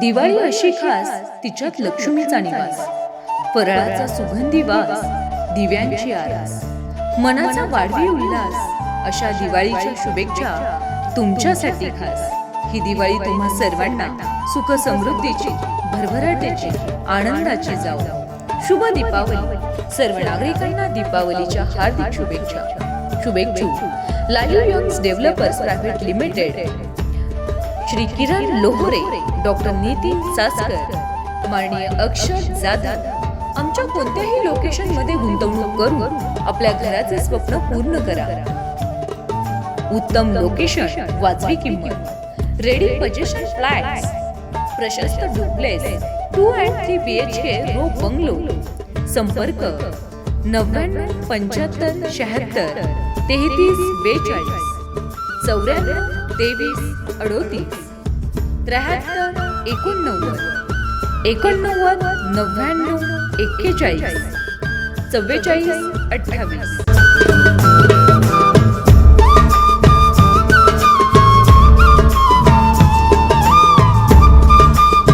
दिवाळी अशी खास तिच्यात लक्ष्मीचा निवास. फराळाचा सुगंधी वास दिव्यांची आरास. मनाचा वाढवी उल्हास अशा दिवाळीच्या शुभेच्छा तुमच्यासाठी खास. ही दिवाळी तुम्हा सर्वांना सुख समृद्धीची भरभराटीची आनंदाची जाऊ शुभ दीपावली. सर्व नागरिकांना दीपावलीच्या हार्दिक शुभेच्छा. शुभेच्छू. Live youngs developers private limited. Shri Kiran Lohore doctor Nitin Saskar माननीय अक्षर जाधव. आमच्या कोणत्याही लोकेशनमध्ये गुंतवणूक करून आपल्या घराचे स्वप्न पूर्ण करा. उत्तम लोकेशन वाजवी किंमत. रेडी पजेशन फ्लॅट्स प्रशस्त duplex two and three B H K row bungalow संपर्क नव्याण्णव पंच्याहत्तर शहात्तर तेहतीस बेचाळीस. चौऱ्याण्णव तेवीस अडोतीस त्र्याहत्तर एकोणनव्वद एकोणनव्वद नव्याण्णव एक्केचाळीस चव्वेचाळीस अठ्ठावीस